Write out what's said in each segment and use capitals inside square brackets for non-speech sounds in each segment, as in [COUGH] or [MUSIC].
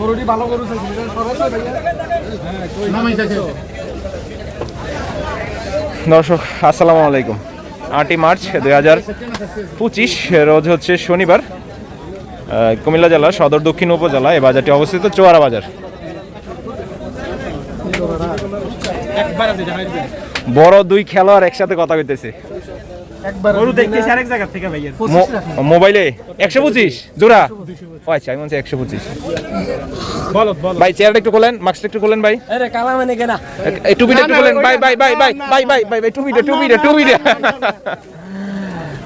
গরুটি ভালো গরু দর্শক আসসালামু আলাইকুম। আটই মার্চ দুই হাজার পঁচিশ রোজ হচ্ছে শনিবার কুমিল্লা জেলা সদর দক্ষিণ উপজেলা এই বাজারটি অবস্থিত চোয়ারা বাজার। বড় দুই খেলোয়াড় একসাথে কথা কইতেছে। মোবাইলে একশো পঁচিশ জোড়া ও আচ্ছা আমি বলছি একশো পঁচিশ ভাই চেয়ারটা একটু খোলেন মাস্কটা একটু খোলেন ভাই মানে টুপিটা একটু খোলেন ভাই ভাই ভাই ভাই ভাই ভাই ভাই ভাই টুপিটা টুপিটা টুপিটা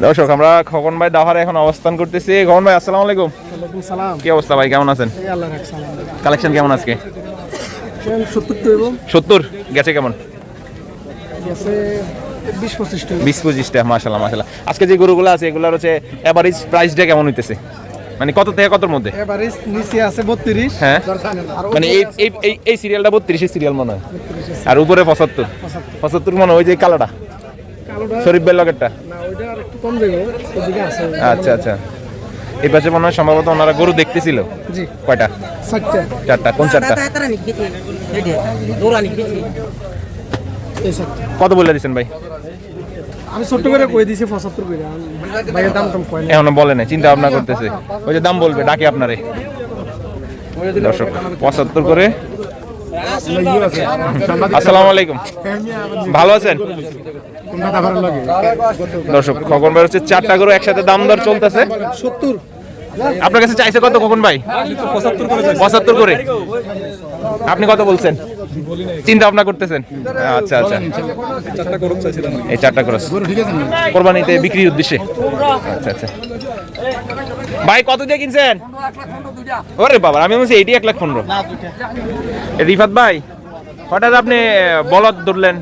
দর্শক আমরা খগন ভাই দাহারে এখন অবস্থান করতেছি খগন ভাই আসসালামু আলাইকুম কি অবস্থা ভাই কেমন আছেন কালেকশন কেমন আজকে সত্তর সত্তর গেছে কেমন গেছে বিশ পঁচিশ বিশ পঁচিশটা মাসাল্লাহ মাসাল্লাহ আজকে যে গরুগুলো আছে এগুলোর হচ্ছে অ্যাভারেজ প্রাইসটা কেমন হইতেছে মানে কত থেকে কতর মধ্যে নিচে আছে বত্রিশ হ্যাঁ মানে এই এই এই সিরিয়ালটা বত্রিশের সিরিয়াল মনে হয় আর উপরে পঁচাত্তর পঁচাত্তর মনে হয় ওই যে কালোটা কালোটা শরীফ বেল লকেটটা না ওইটা আর একটু কম দেবো ওদিকে আছে আচ্ছা আচ্ছা এই পাশে মনে হয় সম্ভবত ওনারা গরু দেখতেছিল জি কয়টা চারটা চারটা কোন চারটা কত বলে দিচ্ছেন ভাই? আমি ছোট্ট করে কই দিছি পঁচাত্তর করে ভাইয়ের দাম টাম কয় না এখনও বলে নাই চিন্তা ভাবনা করতেছে। ওই যে দাম বলবে ডাকে আপনারে। দর্শক পঁচাত্তর করে। আসসালামু আলাইকুম। ভালো আছেন? দর্শক খগন ভাই হচ্ছে চারটা করে একসাথে দাম দর চলতেছে। সত্তর। আপনার কাছে চাইছে কত খগন ভাই? পঁচাত্তর করে। আপনি কত বলছেন? চিন্তা ভাবনা করতেছেন? আচ্ছা আচ্ছা। এই চারটা ক্রস কোরবানিতে বিক্রির উদ্দেশ্যে। আচ্ছা আচ্ছা। ভাই, কত দিয়ে কিনছেন? ওরে বাবা, আমি বলছি এইটি এক লাখ পনেরো। রিফাত ভাই, হঠাৎ আপনি বলদ ধরলেন।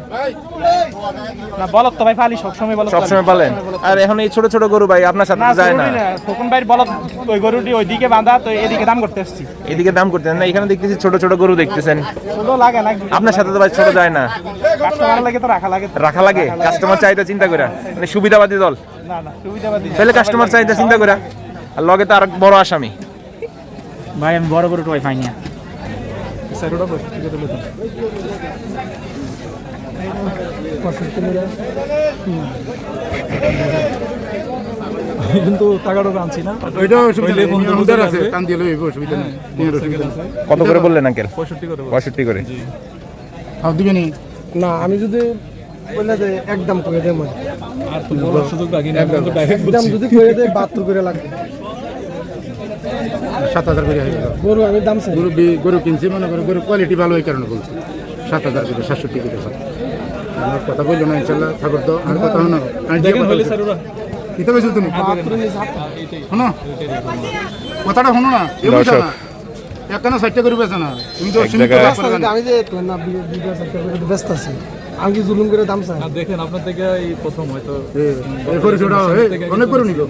না বলত তো ভাই ফালি সবসময় বলত সবসময় পালেন? আর এখন এই ছোট ছোট গরু ভাই আপনার সাথে যায় না। খোকন বলত ওই গরুটি ওইদিকে বাঁধা তো এদিকে দাম করতে আসছি এদিকে দাম করতেছেন না এখানে দেখতেছি ছোট ছোট গরু দেখতেছেন। ছোট লাগে না আপনার সাথে তো ভাই ছোট যায় না। কাস্টমার লাগে তো রাখা লাগে রাখা লাগে? কাস্টমার চাহিদা চিন্তা করে মানে সুবিধাবাদী দল? না না সুবিধাবাদী তাহলে কাস্টমার চাহিদা চিন্তা করে আর লগে তো আর বড় আসামি। ভাই আমি বড় গরুটা ওই পাইনি পঁয়ষট্টি করে কিন্তু টাকাটা আনছি না। ওইটা অসুবিধা আছে টান দিয়ে লইব অসুবিধা নেই নেই। কত করে বললেন আঙ্কেল? পঁয়ষট্টি করে হাফ দিবে নি না আমি যদি বলে যে একদম করে দেয় মানে। একদম যদি করে দেয় বাহাত্তর করে লাগবে। সাত হাজার করে হয়ে গেল। গরু আমি দাম চাই। গরু গরু কিনছি মনে করো গরু কোয়ালিটি ভালো এই কারণে বলছি। সাত হাজার করে সাতষট্টি করে হয়। আমার কথা বলল না ইনশাল্লাহ ঠাকুর তো আর কথা হলো কিতা বেশি তুমি? শোনো কথাটা শোনো না এ বুঝছ। না। একখানা সাইডটা করে বেছে না তুমি তো সীমিত। আমি যে তো না ব্যস্ত আছি। আমি কি জুলুম করে দাম চাই? দেখেন আপনার থেকে এই প্রথম হয়তো অনেক করে নিব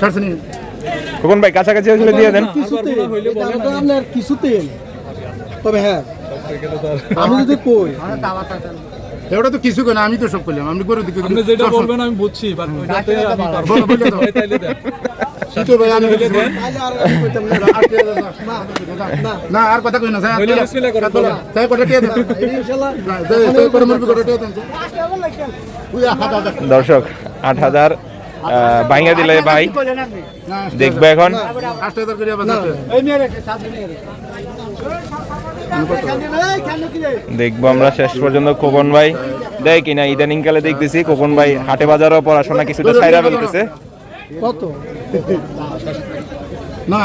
ছাড়ছে নি? খোকন ভাই কাছাকাছি হলে দিয়ে দেন। কিছুতে আপনার কিছুতে তবে হ্যাঁ আমি যদি কই? তো কিছু না আমি তো সব করলাম। আমি করে দিকে আপনি যেটা বলবেন আমি বুঝছি না আর কথা কই না দর্শক আট হাজার ভাঙা দিলে ভাই। দেখব এখন। দেখব আমরা শেষ পর্যন্ত খোকন ভাই। দেয় কিনা ইদানিং কালে দেখতেছি খোকন ভাই হাটে বাজারও পড়াশোনা কিছুটা সাইরা ফেলতেছে। কত? না।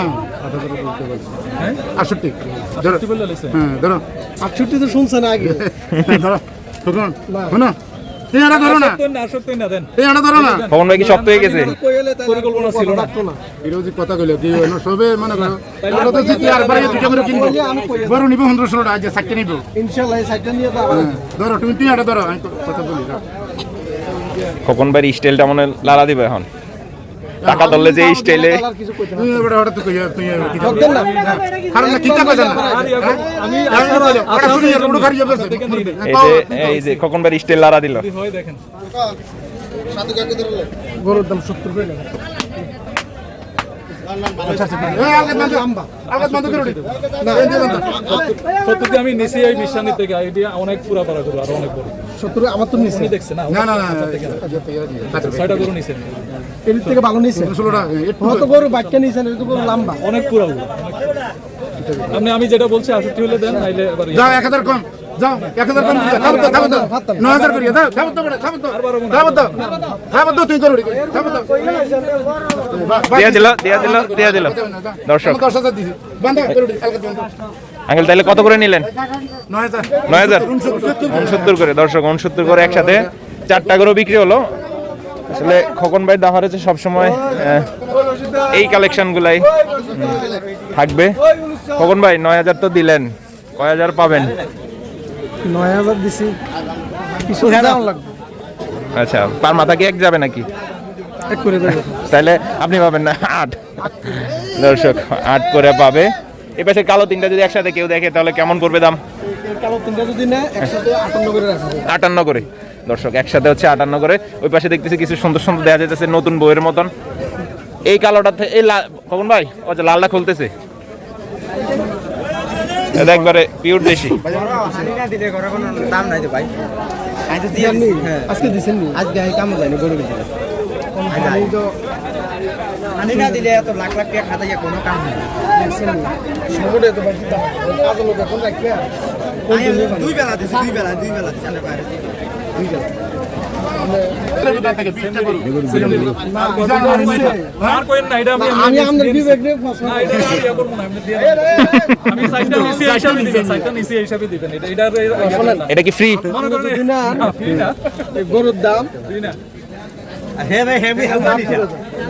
আটষট্টি। হ্যাঁ আটষট্টি তো শুনছেন আগে। [LAUGHS] ধরো শুনুন এই আড়া ধরো না। এই ধরো না। পবন ভাই কি শক্ত হয়ে গেছে। পরিকল্পনা ছিল না বিরোধী কথা কইলো কি সবে আমরা তো আর দুটো করে কিনবো। বড় নিব 1500 টাকা নিব। ইনশাআল্লাহ নিয়ে দাও হ্যাঁ, ধরো তুমি ধরো আমি কথা বলি স্টাইলটা মনে লালা দিবে এখন। টাকা ধরলে যে স্টাইলে এই যে স্টাইল লারা দিল আমি নিচে এই বিশ্বানি থেকে আইডিয়া অনেক পুরা পারা করব অনেক বড় শত্রু আমার তো নিচে দেখছে না ছয়টা নিচে এর থেকে ভালো নিছে। ষোলোটা হয়তো গরু বাক্যা নিছেন এটা গরু লম্বা। অনেক পুরা আপনি আমি যেটা বলছি আষট্টি হলে দেন নাইলে ইয়ে। যাও এক হাজার কম। যাও এক হাজার কম। খাব তো খাব তো। ন হাজার করিয়ে দাও। খাব তো খাব তো। খাব তো। খাব তো তুই করবি খাব তো। দিয়া দিল দিয়া দিল দিয়া দিল। দর্শক। দশ হাজার দিছি। বান্ধ করবি আলগাত বান্ধ আঙ্কেল তাহলে কত করে নিলেন? নয় হাজার। নয় হাজার। উনসত্তর করে। দর্শক উনসত্তর করে একসাথে। চারটা করে বিক্রি হলো। আসলে খোকন ভাই দাহার হচ্ছে সবসময় এই কালেকশন গুলাই থাকবে। খোকন ভাই নয় হাজার তো দিলেন কয় হাজার পাবেন? নয় হাজার দিছি। কিছু দাম লাগবে। আচ্ছা পার মাথা কি এক যাবে নাকি? এক করে দেবো। তাহলে আপনি পাবেন না আট। দর্শক আট করে পাবে। এ পাশে কালো তিনটা যদি একসাথে কেউ দেখে তাহলে কেমন করবে দাম? কালো তিনটা যদি একসাথে আটান্ন করে আটান্ন করে। দর্শক, একসাথে হচ্ছে আটান্ন করে। ওই পাশে দেখতেছি কিছু সুন্দর সুন্দর দেখা যাইতেছে নতুন বইয়ের মতন। এই কালোটা এই কখন ভাই, ও যে লালটা খুলতেছে। একবারে পিওর দেশি। এত লাখ লাখ কোনো কাম দুই বেলা দিছি দুই বেলা দুই বেলা দিছি এটা কি ফ্রি মনে গরুর দাম। ফ্রি না হে ভাই হেভি হেভি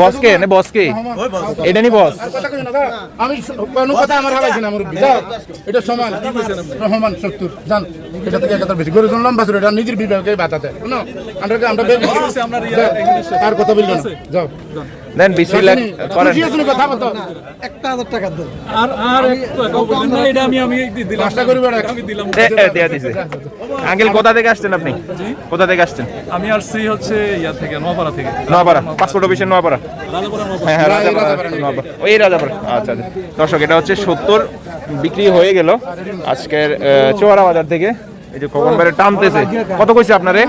বসকে না বসকে। এটা নি বস। আর কথা কই না আমি কোন কথা আমার হালাইছি না আমার যাও এটা সমান। সমান সত্তর জান এটা থেকে একাত্তর বেশি। গরু শুনলাম বাসুর এটা নিজের বিবেকে বাঁচাতে। না আমরা আমরা আর কথা বলব না। যাও। দেন বিসমিল্লাহ করেন। কথা বলতো? একটা হাজার টাকা দেন। আর আর একটু একাও বলবেন না এটা আমি আমি দিলাম। পাঁচটা করি আমি দিলাম। দেয়া দিছে। আঙ্কেল কোথা থেকে আসছেন আপনি? কোথা থেকে আসছেন? আমি আসছি হচ্ছে ইয়া থেকে নোয়াপাড়া থেকে। নোয়াপাড়া পাসপোর্ট অফিসের নোয়াপাড়া। হ্যাঁ হ্যাঁ রাজাপাড়া নোয়াপাড়া। ওই রাজাপাড়া আচ্ছা আচ্ছা। দর্শক এটা হচ্ছে সত্তর বিক্রি হয়ে গেল আজকের চোয়ারা বাজার থেকে। এই যে কখন বাইরে টানতেছে। কত কইছে আপনারে?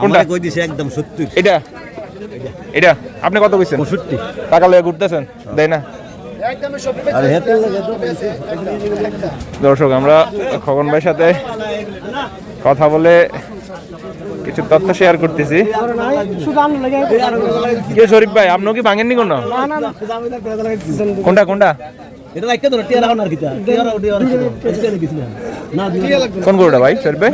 কোনটা? কই দিছে? একদম সত্যি এটা? এটা আপনি কত কইছেন? পঁয়ষট্টি। টাকা লয়ে ঘুরতেছেন? দেয় না? দর্শক আমরা খগন ভাইয়ের সাথে কথা বলে কিছু তথ্য শেয়ার করতেছি। কে শরীফ ভাই আপনিও কি ভাঙেননি কোনো? না না না কোনটা কোনটা কোন গরুটা ভাই শরীফ ভাই?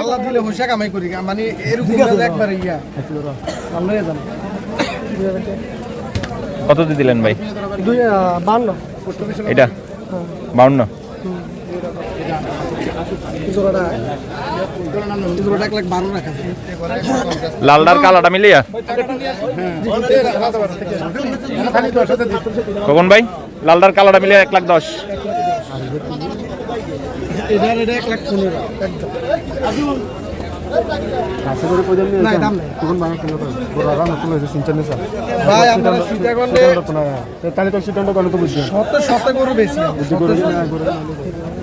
আল্লাহ দিলে হোসা কামাই করি মানে এরকম একবার ইয়া ভালো হয়ে। কত দিয়ে দিলেন ভাই বান্ন এটা বাউন্ন লালদার কালাটা মিলিয়া কখন ভাই লালদার কালাটা মিলিয়া এক লাখ দশ। এটার এটা এক লাখ পনেরো। একদম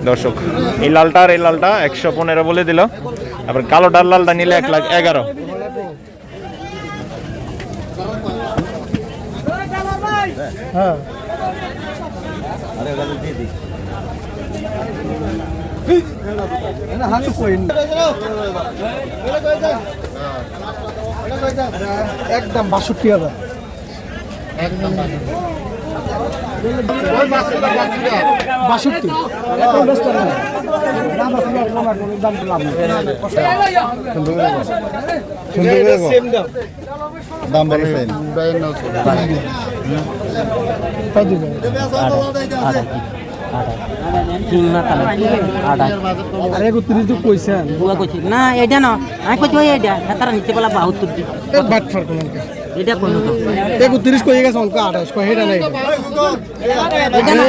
দর্শক এই লালটা আর এই লালটা একশো পনেরো বলে দিল। আবার কালোটার লালটা নিলে এক লাখ এগারো। হ্যাঁ। হাসু কইন একদম বাষট্টি হাজার। বাষট্টি। এখন ব্যস্ত দাম না, এটা আর না এটা না। আমি কইছি এটা তারা নিচে বলা বাহাত্তর এটা কোন তো। একত্রিশ কই গেছে অঙ্ক আঠাশ কয় হেটা নাই। এটা না।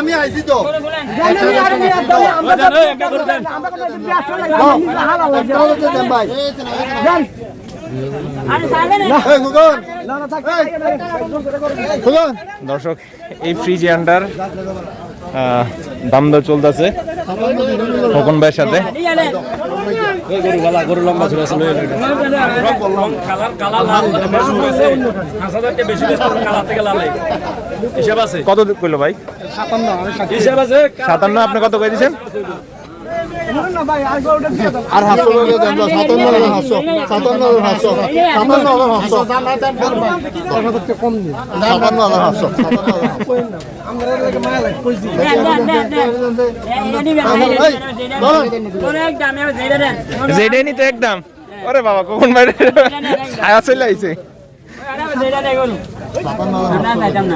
আমি আইছি তো। দর্শক এই ফ্রিজ আন্ডার দাম দর চলতেছে খোকন ভাইয়ের সাথে। কত কইলো ভাই? সাতান্ন আপনি কত কই দিয়েছেন আর হাসো সাতান্ন হাজার হাসো সাতান্ন হাজার হাসো সাতান্ন হাজার হাসো। সাতান্ন হাজার হাসো আমরা লাগে মায়া লাগে কইছি যেটাই নিতে একদম। ওরে বাবা কখন বাইরে? ছায়া চলে আইছে। সাতান্ন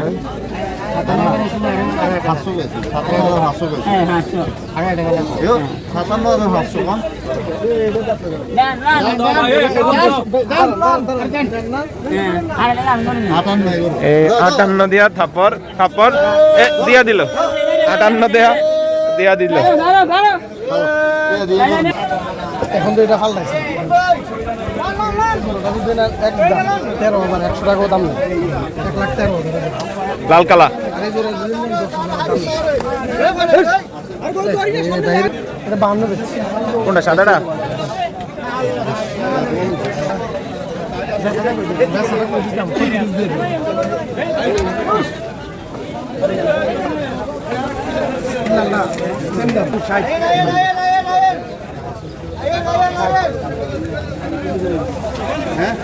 আটান্ন দিয়া থাপর থাপর দিয়া দিল। আটান্ন দেয়া দিয়া দিল। এখন তো এটা ফালটাইছে তেরো হাজার একশো টাকা দাম নেই এক লাখ তেরো হাজার লাল কালা। কোনটা সাদাটা? হ্যাঁ